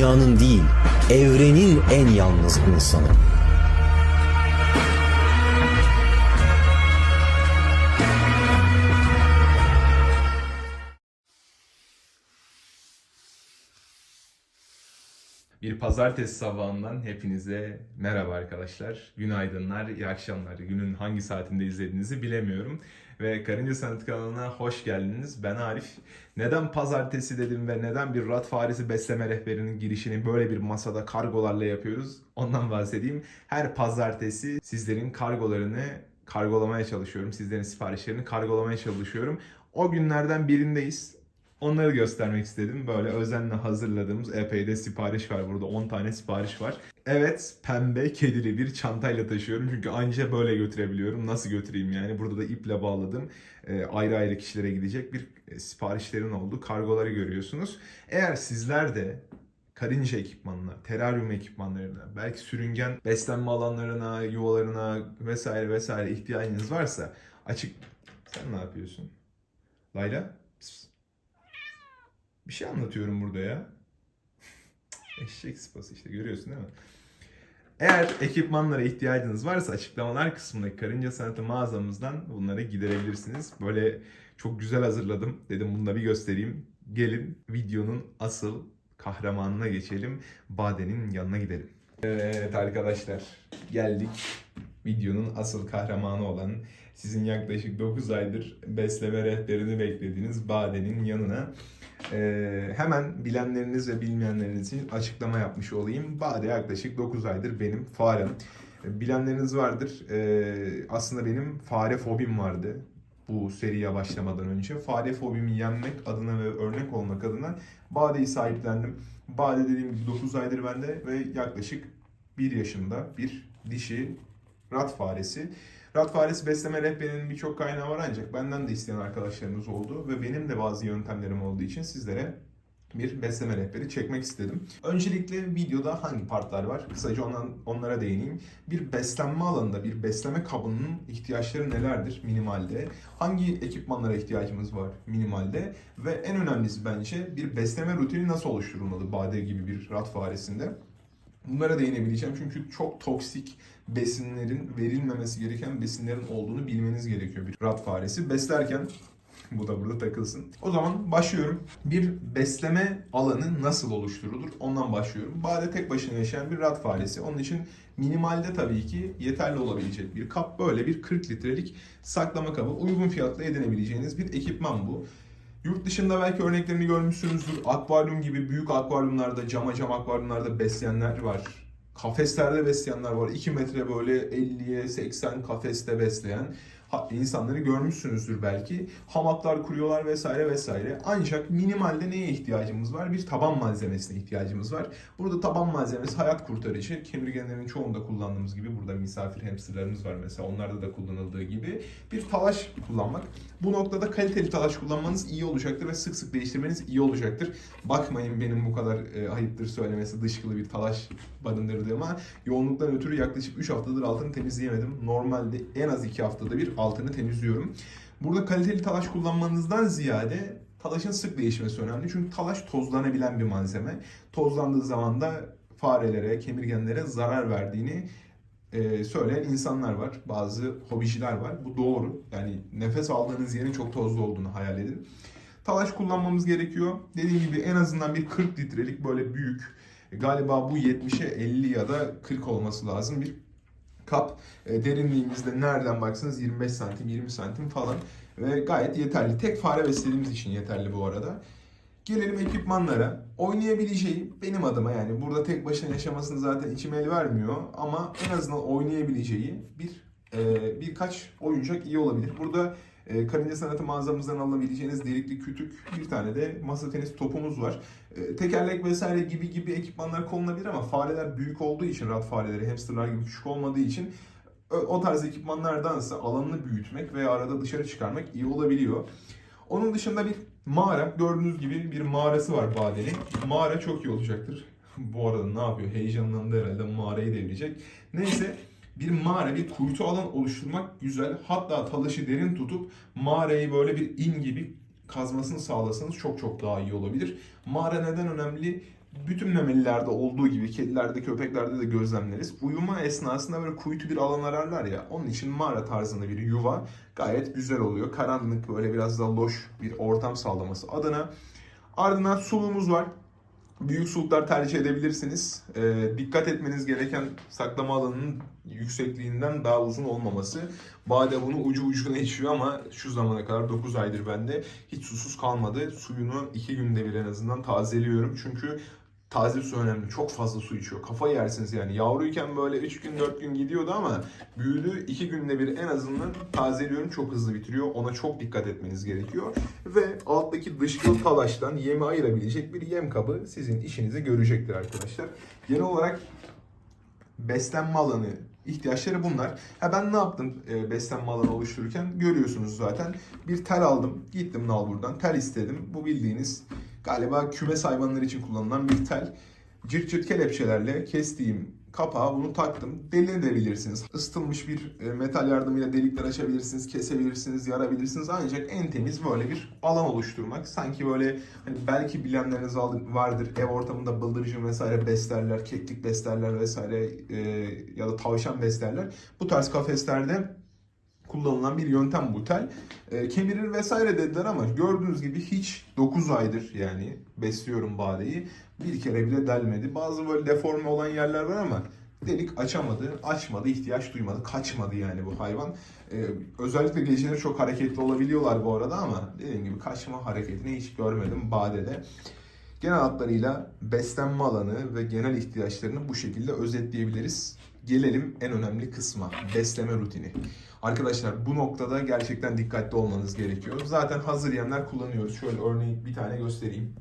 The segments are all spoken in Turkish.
dünyanın değil, evrenin en yalnız insanı. Bir pazartesi sabahından hepinize merhaba arkadaşlar. Günaydınlar, iyi akşamlar. Günün hangi saatinde izlediğinizi bilemiyorum. Ve Karınca Sanat kanalına hoş geldiniz. Ben Arif. Neden pazartesi dedim ve neden bir rat faresi besleme rehberinin girişini böyle bir masada kargolarla yapıyoruz? Ondan bahsedeyim. Her pazartesi sizlerin kargolarını kargolamaya çalışıyorum. Sizlerin siparişlerini kargolamaya çalışıyorum. O günlerden birindeyiz. Onları göstermek istedim. Böyle özenle hazırladığımız epey de sipariş var burada. 10 tane sipariş var. Evet pembe kedili bir çantayla taşıyorum. Çünkü anca böyle götürebiliyorum. Nasıl götüreyim yani? Burada da iple bağladım. Ee, ayrı ayrı kişilere gidecek bir e, siparişlerin oldu. Kargoları görüyorsunuz. Eğer sizler de karınca ekipmanına, teraryum ekipmanlarına, belki sürüngen beslenme alanlarına, yuvalarına vesaire vesaire ihtiyacınız varsa açık... Sen ne yapıyorsun? Layla? Psst. Bir şey anlatıyorum burada ya. Eşek sıpası işte görüyorsun değil mi? Eğer ekipmanlara ihtiyacınız varsa açıklamalar kısmındaki Karınca Sanatı mağazamızdan bunları giderebilirsiniz. Böyle çok güzel hazırladım. Dedim da bir göstereyim. Gelin videonun asıl kahramanına geçelim. Bade'nin yanına gidelim. Evet arkadaşlar geldik. Videonun asıl kahramanı olan sizin yaklaşık 9 aydır besleme rehberini beklediğiniz Bade'nin yanına. Ee, hemen bilenleriniz ve bilmeyenleriniz için açıklama yapmış olayım. Bade yaklaşık 9 aydır benim farem. Bilenleriniz vardır. Ee, aslında benim fare fobim vardı bu seriye başlamadan önce. Fare fobimi yenmek adına ve örnek olmak adına Bade'yi sahiplendim. Bade dediğim gibi 9 aydır bende ve yaklaşık 1 yaşında bir dişi rat faresi. Rat faresi besleme rehberinin birçok kaynağı var ancak benden de isteyen arkadaşlarımız oldu ve benim de bazı yöntemlerim olduğu için sizlere bir besleme rehberi çekmek istedim. Öncelikle videoda hangi partlar var? Kısaca ondan, onlara değineyim. Bir beslenme alanında bir besleme kabının ihtiyaçları nelerdir minimalde? Hangi ekipmanlara ihtiyacımız var minimalde? Ve en önemlisi bence bir besleme rutini nasıl oluşturulmalı bade gibi bir rat faresinde? Bunlara değinebileceğim çünkü çok toksik besinlerin verilmemesi gereken besinlerin olduğunu bilmeniz gerekiyor bir rat faresi. Beslerken bu da burada takılsın. O zaman başlıyorum. Bir besleme alanı nasıl oluşturulur? Ondan başlıyorum. Bade tek başına yaşayan bir rat faresi. Onun için minimalde tabii ki yeterli olabilecek bir kap. Böyle bir 40 litrelik saklama kabı. Uygun fiyatla edinebileceğiniz bir ekipman bu. Yurt dışında belki örneklerini görmüşsünüzdür. Akvaryum gibi büyük akvaryumlarda, cama cam akvaryumlarda besleyenler var. Kafeslerde besleyenler var. 2 metre böyle 50'ye 80 kafeste besleyen insanları görmüşsünüzdür belki. Hamaklar kuruyorlar vesaire vesaire. Ancak minimalde neye ihtiyacımız var? Bir taban malzemesine ihtiyacımız var. Burada taban malzemesi hayat kurtarıcı. Kemirgenlerin çoğunda kullandığımız gibi burada misafir hamsterlarımız var mesela. Onlarda da kullanıldığı gibi bir talaş kullanmak. Bu noktada kaliteli talaş kullanmanız iyi olacaktır ve sık sık değiştirmeniz iyi olacaktır. Bakmayın benim bu kadar e, ayıptır söylemesi dışkılı bir talaş barındırdığıma. Yoğunluktan ötürü yaklaşık 3 haftadır altını temizleyemedim. Normalde en az 2 haftada bir altını temizliyorum. Burada kaliteli talaş kullanmanızdan ziyade talaşın sık değişmesi önemli. Çünkü talaş tozlanabilen bir malzeme. Tozlandığı zaman da farelere, kemirgenlere zarar verdiğini e, söyleyen insanlar var. Bazı hobiciler var. Bu doğru. Yani nefes aldığınız yerin çok tozlu olduğunu hayal edin. Talaş kullanmamız gerekiyor. Dediğim gibi en azından bir 40 litrelik böyle büyük. Galiba bu 70'e 50 ya da 40 olması lazım bir kap. E, derinliğimizde nereden baksanız 25 santim 20 santim falan. Ve gayet yeterli. Tek fare beslediğimiz için yeterli bu arada. Gelelim ekipmanlara. Oynayabileceği benim adıma yani burada tek başına yaşamasını zaten içim el vermiyor ama en azından oynayabileceği bir e, birkaç oyuncak iyi olabilir. Burada e, karınca sanatı mağazamızdan alabileceğiniz delikli kütük bir tane de masa tenis topumuz var. E, tekerlek vesaire gibi gibi ekipmanlar konulabilir ama fareler büyük olduğu için rat fareleri hamsterlar gibi küçük olmadığı için o- o tarz ekipmanlardansa alanını büyütmek veya arada dışarı çıkarmak iyi olabiliyor. Onun dışında bir mağara, gördüğünüz gibi bir mağarası var Bade'nin. Mağara çok iyi olacaktır. Bu arada ne yapıyor? Heyecanlandı herhalde mağarayı devirecek. Neyse bir mağara, bir kuytu alan oluşturmak güzel. Hatta talaşı derin tutup mağarayı böyle bir in gibi kazmasını sağlasanız çok çok daha iyi olabilir. Mağara neden önemli? bütün memelilerde olduğu gibi kedilerde, köpeklerde de gözlemleriz. Uyuma esnasında böyle kuytu bir alan ararlar ya. Onun için mağara tarzında bir yuva gayet güzel oluyor. Karanlık böyle biraz daha loş bir ortam sağlaması adına. Ardından sulumuz var. Büyük suluklar tercih edebilirsiniz. Ee, dikkat etmeniz gereken saklama alanının yüksekliğinden daha uzun olmaması. Bade bunu ucu ucuna içiyor ama şu zamana kadar 9 aydır bende hiç susuz kalmadı. Suyunu 2 günde bir en azından tazeliyorum. Çünkü taze su önemli. Çok fazla su içiyor. Kafayı yersiniz yani. Yavruyken böyle 3 gün 4 gün gidiyordu ama büyüdü 2 günde bir en azından tazeliyorum. Çok hızlı bitiriyor. Ona çok dikkat etmeniz gerekiyor. Ve alttaki dışkıl talaştan yemi ayırabilecek bir yem kabı sizin işinizi görecektir arkadaşlar. Genel olarak beslenme alanı ihtiyaçları bunlar. Ha ben ne yaptım e, beslenme alanı oluştururken görüyorsunuz zaten. Bir tel aldım. Gittim Nalbur'dan. Tel istedim. Bu bildiğiniz galiba kümes hayvanları için kullanılan bir tel. Cırt cırt kelepçelerle kestiğim kapağı bunu taktım. Delinebilirsiniz. Isıtılmış bir e, metal yardımıyla delikler açabilirsiniz, kesebilirsiniz, yarabilirsiniz. Ancak en temiz böyle bir alan oluşturmak. Sanki böyle hani belki bilenleriniz vardır. Ev ortamında bıldırcın vesaire beslerler, keklik beslerler vesaire e, ya da tavşan beslerler. Bu tarz kafeslerde kullanılan bir yöntem bu tel. E, kemirir vesaire dediler ama gördüğünüz gibi hiç 9 aydır yani besliyorum badeyi. Bir kere bile delmedi. Bazı böyle deforme olan yerler var ama delik açamadı, açmadı, ihtiyaç duymadı, kaçmadı yani bu hayvan. Ee, özellikle geceleri çok hareketli olabiliyorlar bu arada ama dediğim gibi kaçma hareketini hiç görmedim badede. Genel hatlarıyla beslenme alanı ve genel ihtiyaçlarını bu şekilde özetleyebiliriz. Gelelim en önemli kısma, besleme rutini. Arkadaşlar bu noktada gerçekten dikkatli olmanız gerekiyor. Zaten hazır yemler kullanıyoruz. Şöyle örneğin bir tane göstereyim.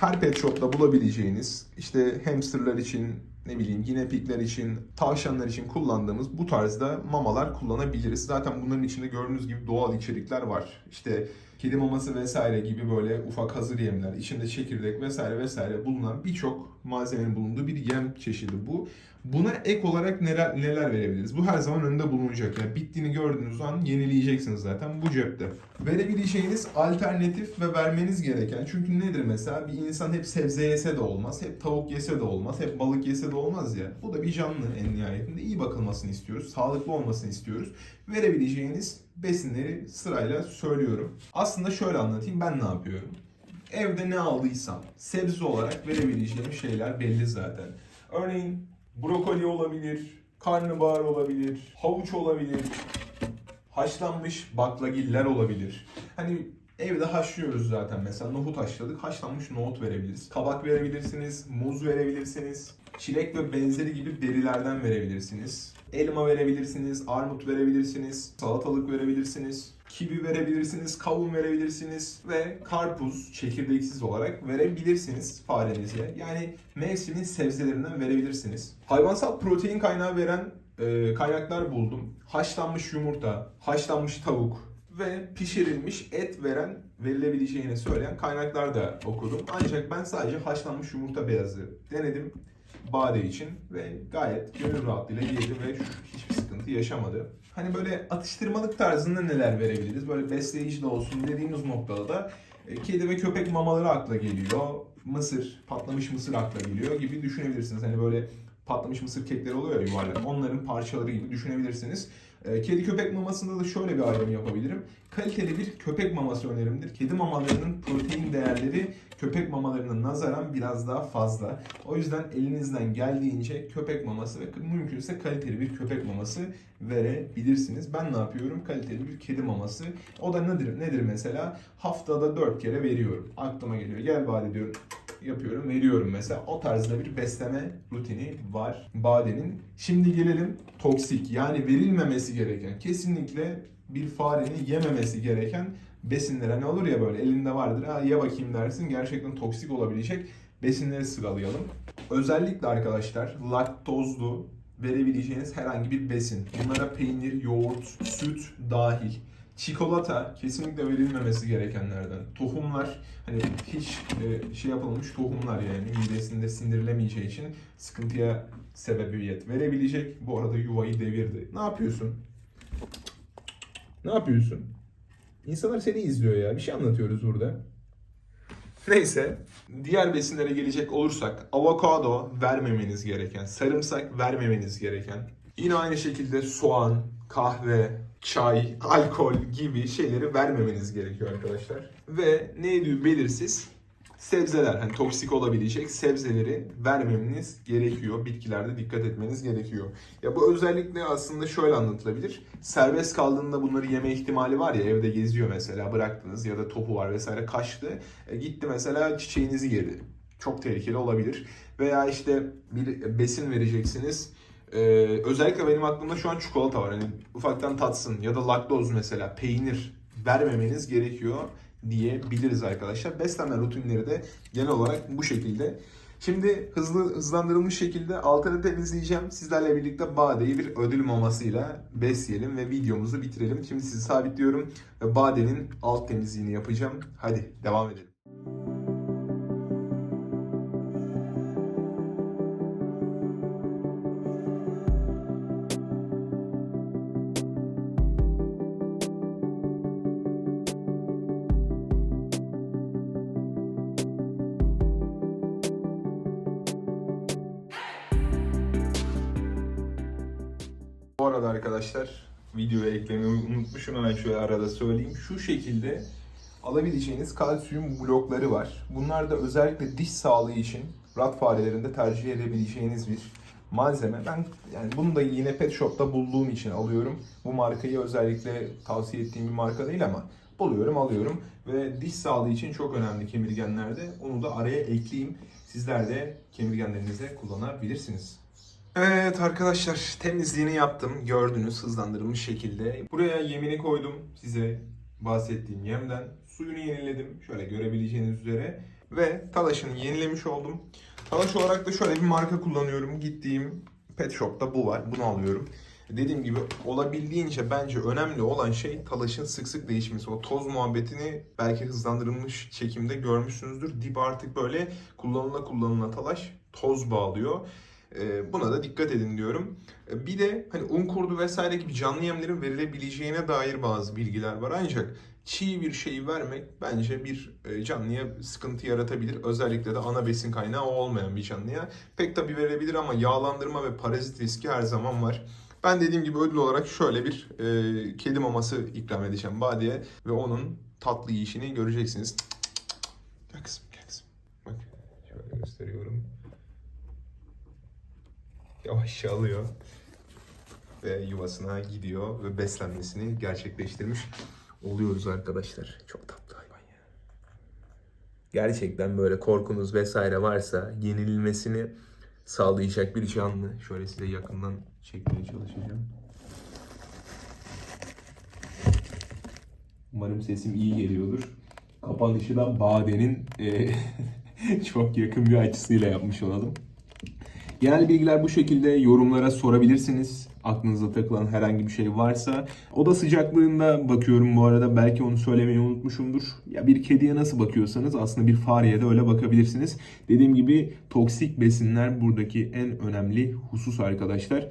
Her pet shop'ta bulabileceğiniz işte hamsterlar için ne bileyim yine pikler için, tavşanlar için kullandığımız bu tarzda mamalar kullanabiliriz. Zaten bunların içinde gördüğünüz gibi doğal içerikler var. İşte kedi maması vesaire gibi böyle ufak hazır yemler, içinde çekirdek vesaire vesaire bulunan birçok malzemenin bulunduğu bir yem çeşidi bu. Buna ek olarak neler, neler verebiliriz? Bu her zaman önünde bulunacak. Yani bittiğini gördüğünüz an yenileyeceksiniz zaten bu cepte. Verebileceğiniz alternatif ve vermeniz gereken çünkü nedir mesela bir insan hep sebze yese de olmaz, hep tavuk yese de olmaz, hep balık yese de olmaz ya. Bu da bir canlı en nihayetinde iyi bakılmasını istiyoruz, sağlıklı olmasını istiyoruz. Verebileceğiniz besinleri sırayla söylüyorum. Aslında şöyle anlatayım ben ne yapıyorum. Evde ne aldıysam sebze olarak verebileceğim şeyler belli zaten. Örneğin brokoli olabilir, karnabahar olabilir, havuç olabilir, haşlanmış baklagiller olabilir. Hani evde haşlıyoruz zaten mesela nohut haşladık, haşlanmış nohut verebiliriz. Kabak verebilirsiniz, muz verebilirsiniz, çilek ve benzeri gibi berilerden verebilirsiniz. Elma verebilirsiniz, armut verebilirsiniz, salatalık verebilirsiniz, kivi verebilirsiniz, kavun verebilirsiniz ve karpuz çekirdeksiz olarak verebilirsiniz farenize. Yani mevsimin sebzelerinden verebilirsiniz. Hayvansal protein kaynağı veren e, kaynaklar buldum. Haşlanmış yumurta, haşlanmış tavuk ve pişirilmiş et veren verilebileceğini söyleyen kaynaklar da okudum. Ancak ben sadece haşlanmış yumurta beyazı denedim bade için ve gayet gönül rahatlığıyla yedi ve hiçbir sıkıntı yaşamadı. Hani böyle atıştırmalık tarzında neler verebiliriz? Böyle besleyici de olsun dediğimiz noktada da e, kedi ve köpek mamaları akla geliyor. Mısır, patlamış mısır akla geliyor gibi düşünebilirsiniz. Hani böyle patlamış mısır kekleri oluyor ya yuvarlak. Onların parçaları gibi düşünebilirsiniz. E, Kedi köpek mamasında da şöyle bir ayrım yapabilirim. Kaliteli bir köpek maması önerimdir. Kedi mamalarının protein değerleri köpek mamalarına nazaran biraz daha fazla. O yüzden elinizden geldiğince köpek maması ve mümkünse kaliteli bir köpek maması verebilirsiniz. Ben ne yapıyorum? Kaliteli bir kedi maması. O da nedir? Nedir mesela? Haftada 4 kere veriyorum. Aklıma geliyor. Gel bari diyorum yapıyorum, veriyorum mesela. O tarzda bir besleme rutini var Bade'nin. Şimdi gelelim toksik yani verilmemesi gereken, kesinlikle bir farenin yememesi gereken besinlere ne olur ya böyle elinde vardır ha ye bakayım dersin gerçekten toksik olabilecek besinleri sıralayalım. Özellikle arkadaşlar laktozlu verebileceğiniz herhangi bir besin. Bunlara peynir, yoğurt, süt dahil. Çikolata kesinlikle verilmemesi gerekenlerden. Tohumlar hani hiç e, şey yapılmış tohumlar yani midesinde sindirilemeyeceği için sıkıntıya sebebiyet verebilecek. Bu arada yuvayı devirdi. Ne yapıyorsun? Ne yapıyorsun? İnsanlar seni izliyor ya. Bir şey anlatıyoruz burada. Neyse. Diğer besinlere gelecek olursak avokado vermemeniz gereken, sarımsak vermemeniz gereken. Yine aynı şekilde soğan, kahve, çay, alkol gibi şeyleri vermemeniz gerekiyor arkadaşlar. Ve neydi belirsiz sebzeler, hani toksik olabilecek sebzeleri vermemeniz gerekiyor. Bitkilerde dikkat etmeniz gerekiyor. Ya bu özellikle aslında şöyle anlatılabilir. Serbest kaldığında bunları yeme ihtimali var ya evde geziyor mesela bıraktınız ya da topu var vesaire kaçtı. E, gitti mesela çiçeğinizi yedi. Çok tehlikeli olabilir. Veya işte bir besin vereceksiniz. Ee, özellikle benim aklımda şu an çikolata var. Hani ufaktan tatsın ya da laktoz mesela peynir vermemeniz gerekiyor diyebiliriz arkadaşlar. Beslenme rutinleri de genel olarak bu şekilde. Şimdi hızlı hızlandırılmış şekilde altını temizleyeceğim. Sizlerle birlikte Bade'yi bir ödül mamasıyla besleyelim ve videomuzu bitirelim. Şimdi sizi sabitliyorum ve Bade'nin alt temizliğini yapacağım. Hadi devam edelim. Arada arkadaşlar videoya eklemeyi unutmuşum hemen şöyle arada söyleyeyim. Şu şekilde alabileceğiniz kalsiyum blokları var. Bunlar da özellikle diş sağlığı için rat farelerinde tercih edebileceğiniz bir malzeme. Ben yani bunu da yine pet shop'ta bulduğum için alıyorum. Bu markayı özellikle tavsiye ettiğim bir marka değil ama buluyorum alıyorum ve diş sağlığı için çok önemli kemirgenlerde. Onu da araya ekleyeyim. Sizler de kemirgenlerinize kullanabilirsiniz. Evet arkadaşlar temizliğini yaptım. Gördünüz hızlandırılmış şekilde. Buraya yemini koydum size bahsettiğim yemden. Suyunu yeniledim. Şöyle görebileceğiniz üzere. Ve talaşını yenilemiş oldum. Talaş olarak da şöyle bir marka kullanıyorum. Gittiğim pet shop'ta bu var. Bunu alıyorum. Dediğim gibi olabildiğince bence önemli olan şey talaşın sık sık değişmesi. O toz muhabbetini belki hızlandırılmış çekimde görmüşsünüzdür. Dip artık böyle kullanıla kullanıla talaş toz bağlıyor. Ee, Buna da dikkat edin diyorum. Ee, Bir de hani un kurdu vesaire gibi canlı yemlerin verilebileceğine dair bazı bilgiler var. Ancak çiğ bir şey vermek bence bir e, canlıya sıkıntı yaratabilir. Özellikle de ana besin kaynağı olmayan bir canlıya. Pek tabii verebilir ama yağlandırma ve parazit riski her zaman var. Ben dediğim gibi ödül olarak şöyle bir e, kedi maması ikram edeceğim Badiye ve onun tatlı yiyişini göreceksiniz. Gel kızım, gel kızım. Bak şöyle gösteriyorum yavaşça alıyor ve yuvasına gidiyor ve beslenmesini gerçekleştirmiş oluyoruz arkadaşlar. Çok tatlı hayvan ya. Gerçekten böyle korkunuz vesaire varsa yenilmesini sağlayacak bir canlı. Şöyle size yakından çekmeye çalışacağım. Umarım sesim iyi geliyordur. Kapanışı da Bade'nin eee, çok yakın bir açısıyla yapmış olalım. Genel bilgiler bu şekilde yorumlara sorabilirsiniz. Aklınıza takılan herhangi bir şey varsa. Oda sıcaklığında bakıyorum bu arada. Belki onu söylemeyi unutmuşumdur. Ya bir kediye nasıl bakıyorsanız aslında bir fareye de öyle bakabilirsiniz. Dediğim gibi toksik besinler buradaki en önemli husus arkadaşlar.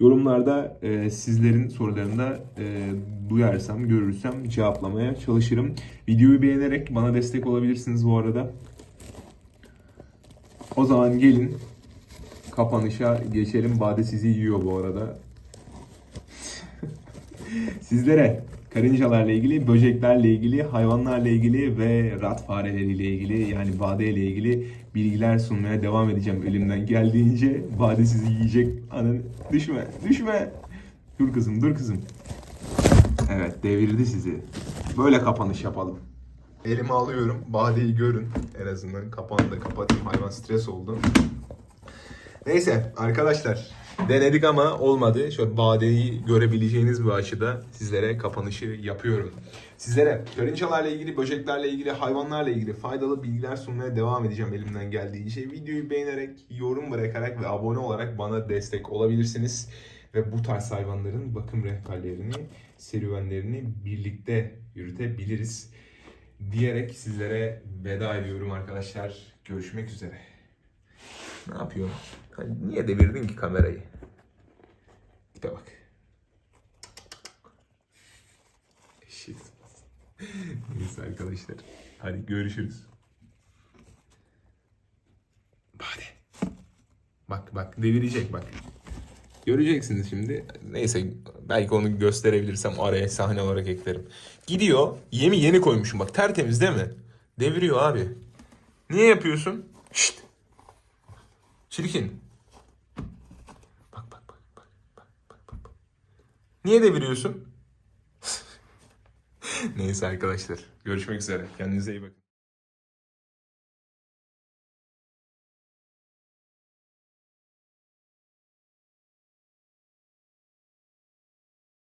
Yorumlarda e, sizlerin sorularını da e, duyarsam, görürsem cevaplamaya çalışırım. Videoyu beğenerek bana destek olabilirsiniz bu arada. O zaman gelin kapanışa geçelim. Bade sizi yiyor bu arada. Sizlere karıncalarla ilgili, böceklerle ilgili, hayvanlarla ilgili ve rat fareleriyle ilgili yani bade ile ilgili bilgiler sunmaya devam edeceğim elimden geldiğince. Bade sizi yiyecek. Anın düşme, düşme. Dur kızım, dur kızım. Evet, devirdi sizi. Böyle kapanış yapalım. Elimi alıyorum. Badeyi görün. En azından kapağını da kapatayım. Hayvan stres oldu. Neyse arkadaşlar denedik ama olmadı. Şöyle badeyi görebileceğiniz bir açıda sizlere kapanışı yapıyorum. Sizlere karıncalarla ilgili, böceklerle ilgili, hayvanlarla ilgili faydalı bilgiler sunmaya devam edeceğim elimden geldiğince. Videoyu beğenerek, yorum bırakarak ve abone olarak bana destek olabilirsiniz. Ve bu tarz hayvanların bakım rehberlerini, serüvenlerini birlikte yürütebiliriz. Diyerek sizlere veda ediyorum arkadaşlar. Görüşmek üzere. Ne yapıyorsun? Niye devirdin ki kamerayı? Tipe bak. Eşit. Neyse arkadaşlar. Hadi görüşürüz. Hadi. Bak bak devirecek bak. Göreceksiniz şimdi. Neyse belki onu gösterebilirsem araya sahne olarak eklerim. Gidiyor. Yemi yeni koymuşum bak tertemiz değil mi? Deviriyor abi. Niye yapıyorsun? Şşt. Çirkin. Bak bak bak bak bak bak bak. Niye deviriyorsun? Neyse arkadaşlar. Görüşmek üzere. Kendinize iyi bakın.